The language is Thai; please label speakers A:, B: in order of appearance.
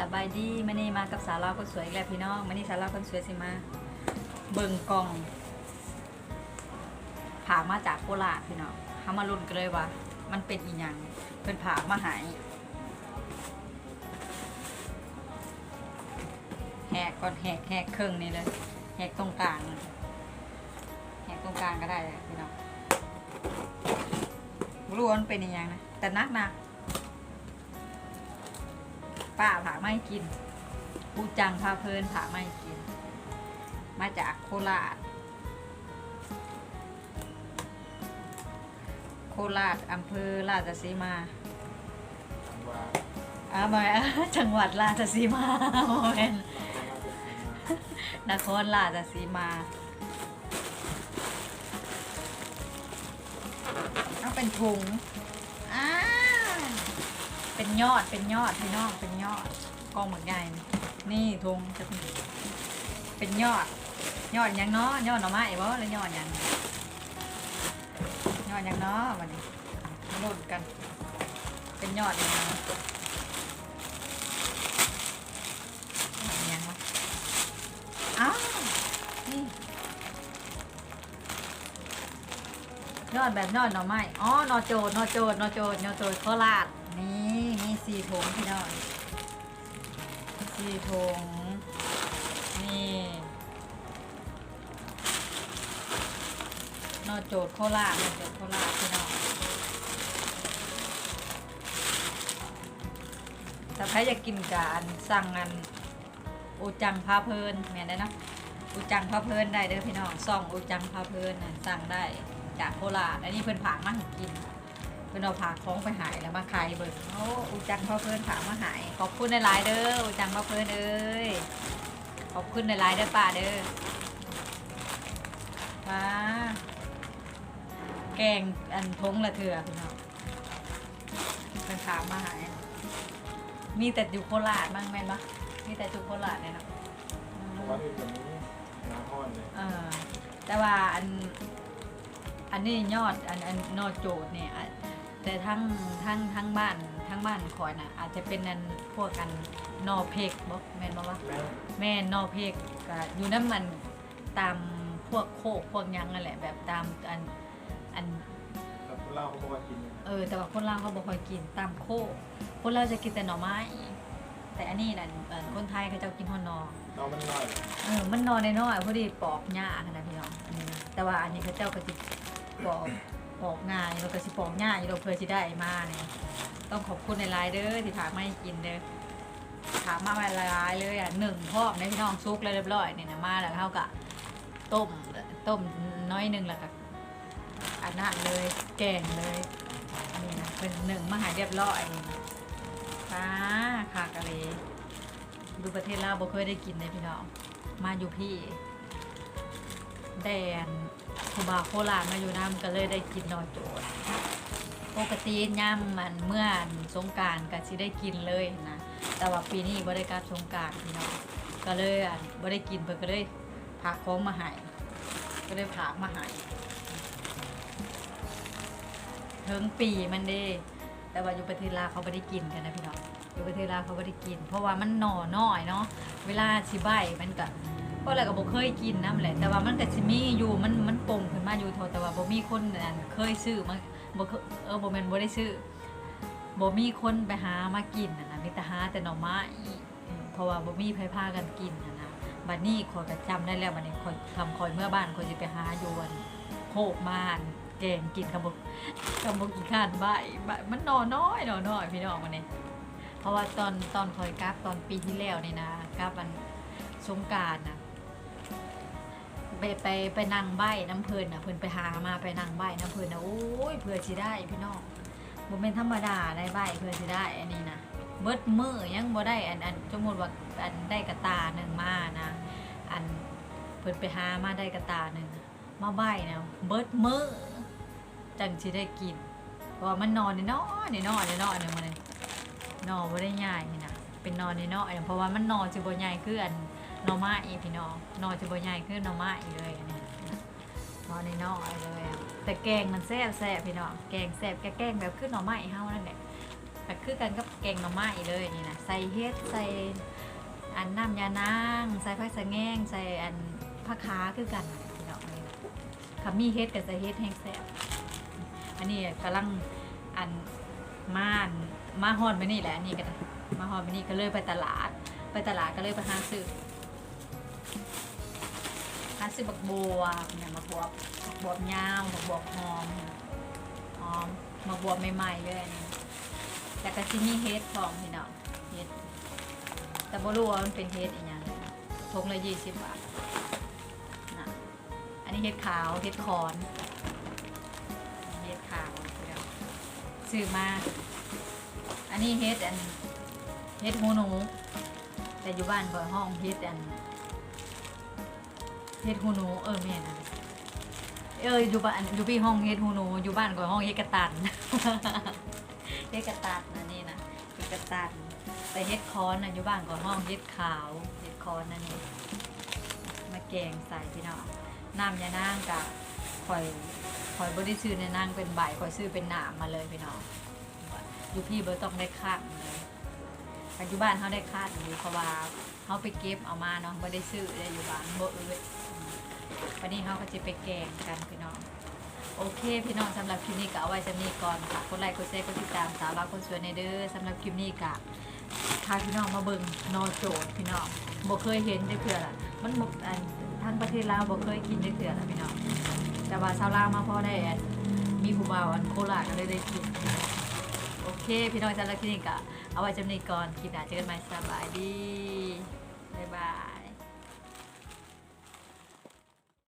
A: สบายดีมื่นี้มากับสาวเราคนสวยอีกแล้วพี่น้องมื่นี้สาวเราคนสวยสิมา เบิ่งกล่องผ่ามาจากโคราชพี่น้องเขามาลุ้นกันเลยว่า มันเป็นอีหยังเพิ่นผ่ามาหายแหกก่อนแหกแหกครึ่งนี่เลยแหกตรงกลางแหกตรงกลางก็ได้เลยพี่น้องรู้ว่ามันเป็นอีหยังนะแต่นักหนัก ป้าผ่าไม่กินปูจังพาเพลินผ่าไม่กิน มาจากโคราช โคราชอำเภอราชสีมาอ่ามาจังหวัดราชสีมาโมเมนนครราชสีมาเอาเป็นถุง ยอดเป็นยอดพี่น้องเป็นยอดกองเหมือนไงนี่ทงจะเป็นเป็นยอด ยอดยังเนาะยอดหน่อไม้บ่แล้วยอดยังยอดยังเนาะวันนี้มาลุ้นกัน เป็นยอดหยังยังวะอ้าวนี่ยอดแบบยอดหน่อไม้อ๋อนอโจดนอโจดนอโจดนอโจดโคราชนี่ สี่ถุงพี่น้องสี่ถุงนี่นอโจดโคราชนอโจดโคราชพี่น้องแต่ใครอยากกินกอันสั่งอันอูจังพาเพลินแม่นได้นะอูจังพาเพลินได้เด้อพี่น้องซ่องอูจังพาเพลินน่ะสั่งได้จากโคราชอันนี้เพิ่นผากมาให้กิน เพิ่นเอาผากของไปหายแล้วมาขายเบิ่งโอ้อูจังพาเพลินผากมาหายขอบคุณในหลายๆเด้ออูจังพาเพลินเอ้ยขอบคุณในหลายๆเด้อป้าเด้อป้าแกงอันทงละเถื่อพี่น้องเป็นขามมาหาย มีแต่อยู่โคราชบ้างแม่นปะมีแต่อยู่โคราชเนี่ยเนาะอืม
B: วัดอื่นแบบนี้น้ำห้อนเลย
A: เออแต่ว่าอันอันนี้ยอดอันอันนอโจดเนี่ยอะ แต่ทั้งทั้งทั้งบ้านทั้งบ้านคอยน่ะ อาจจะเป็นอันพวกกันนอเพกบ่แม่นบ่วะ
B: แม่
A: แม่นอเพกก็อยู่น้ำมันตามพวกโคกพวกหยังนั่นแหละ แบบตามอันอัน
B: แต่เล่าเขาบอกว่ากิน
A: เออแต่ว่าคนลาวเขาบอกค่อยกินตามโคกคนลาวจะกินแต่หน่อไม้ แต่อันนี้น่ะเอ่อคนไทยเขาจะกินฮอนนอ
B: เรามันหน่อย
A: เออมันนอนน้อยๆพอดีปอกหญ้าขนาดพี่น้องอันนี้นะแต่ว่าอันนี้เขาเจ้าก็จะปอก ปอกง่ายแล้วก็สิปอกหญ้ายเราเพื่อสิได้มาเนี่ยต้องขอบคุณในไลน์เด้อที่ถามมาให้กินเด้อถามมาหลายเลยอะหนึ่งพอกในพี่น้องซุกเลยเรียบร้อยเนี่ยนะมาแล้วเขาก็ต้มต้มน้อยหนึ่งแล้วก็อันนั้นเลยแกงเลยนี่นะเป็นหนึ่งมหาเรียบร้อยค่ะขากะเลดูประเทศลาวบ่เคยได้กินเลยพี่น้องมาอยู่พี่ แดนคูบาโครามาอยู่น้ำก็เลยได้กินนอนโจดปกติย่ำมันเมื่อสงการก็สิได้กินเลยนะแต่ว่าปีนี้บ่ได้กลับสงการพี่น้องก็เลยบ่ได้กินเพิ่นก็เลยพากของมาให้ก็เลยพากมาให้ถึงปีมันเด้แต่ว่าอยู่ประเทศลาวเขาไม่ได้กินกันนะพี่น้องอยู่ประเทศลาวเขาไม่ได้กิน เพราะว่ามันหน่อน้อยเนาะเวลาชิใบมันก็ เพราะอะไรก็บ่เคยกินน้ำแหละ แต่ว่ามันก็สิมีอยู่มันมันปงขึ้นมาอยู่โทแต่ว่าบ่มีคนนั่นเคยซื้อมาบ่เคเออบ่แม่นบ่ได้ซื้อบ่มีคนไปหามากินน่ะนะมีแต่หาแต่หน่อไม้เพราะว่าบ่มีไผพากันกินน่ะนะบัดนี้ขอยก็จำได้แล้วบัดนี้ขอยทำคอยเมื่อบ้านขอยสิไปหาอยู่อันโคกบ้านแกงกินกับบ่กำบบกินข้านใบใบมันนอนน้อยนอนน้อยพี่น้องมันนี่เพราะว่าตอนตอนคอยกราฟตอนปีที่แล้วนี่นะกราฟมันสงการนะ ไปไปไปนั่งใบน้ำเพลินนะเพิ่นไปหามาไปนั่งใบน้ำเพลินนะโอ้ยเพื่อสิได้พี่น้องบ่เป็นธรรมดาได้ใบเพื่อสิได้อันนี้นะเบิดมือยังบ่ได้อันอันสมมติว่าอันได้กระตาหนึ่งมานะ อันเพิ่นไปหามาได้กระตาหนึ่งมาใบนะเบิดมือจังสิได้กินเพราะว่ามันนอนในนอนในนอนในนอนเนี่ยมันนอนไม่ได้ใหญ่นี่นะเป็นนอนในนอนเพราะว่ามันนอนจะบ่ใหญ่คืออัน หนอไม้อีพี่น้องนอจะบ่ใหญ่คือหนอไม้อีเลยอันนี้นอในนอนเลยแต่แกงมันแซ่บแซ่บพี่น้องแกงแซ่บแกแกงแบบคือหน่อไม้เฮานั่นแหละไปก็คือกันกับแกงหน่อไม้เลยนี่นะใส่เฮ็ดใส่อันน้ำยานางใส่ผักสะแง่งใส่อันผักขาคือกันพี่น้องนี่นะถ้ามีเฮ็ดก็ใส่เฮ็ดแห้งแซ่บอันนี้กำลังอันม่านมาฮอดไปนี่แหละนี่ก็ได้มาฮอดไปนี่ก็เลยไปตลาด ไปตลาดก็เลยไปหาซื้อ หาซื้อบักบัวเนี่ยบักบัวบักบัวยาวบักบัวหอมหอมบักบัวใหม่ๆเลยอันนี้แต่ก็ที่มีเฮดพร้อมพี่น้องเฮดแต่บ่รู้ว่ามันเป็นเฮดอีหยังทงละยี่สิบบาทนะอันนี้เฮดขาวเฮดคอนเฮดขาวพี่น้องซื้อมา อันนี้เฮดอันเฮดหูหนูแต่อยู่บ้านบ่ห้องเฮดอัน เฮ็ดหูหนูเออแม่นะเอออยู่บ้านอยู่พี่ห้องเฮ็ดหูหนูอยู่บ้านก็ห้องเฮดกระตันเฮ็ดกระตัดนะนี่นะเฮ็ดกระตัดแต่เฮ็ดคอนนะอยู่บ้านก็ห้องเฮ็ดขาวเฮ็ดคอนนั่นนี่มาแกงใส่พี่น้องน้ำยานางกับคอยคอยบริซื้อในนางเป็นใบคอยซื้อเป็นหนามมาเลยพี่น้องอยู่พี่เบอร์ต้องได้คาดเลยปัจจุบันเขาได้คาดอยู่เพราะว่าเขาไปเก็บเอามาเนาะไม่ได้ซื้อได้อยู่บ้านเอ้ยอืม วันนี้เขาก็จะไปแกงกันพี่น้อง โอเค พี่น้องสำหรับคลิปนี้ก็เอาไว้สำนี้ก่อนค่ะกดไลค์กดแชร์กดติดตามสาวรักคนสวยในเด้อสำหรับคลิปนี้ก็พาพี่น้องมาเบิ่งนอโจดพี่น้องบ่เคยเห็นได้เพื่อละมันบ่อันทางประเทศลาวบ่เคยกินได้เพื่อละพี่น้องแต่ว่าชาวลาวมาพอได้อันมีผู้บ่าวอันโคราชก็เลยได้กินโอเค พี่น้องสำหรับคลิปนี้ก็เอาไว้จำนี้ก่อนคลิปหน้าเจอกันใหม่สบายดีบาย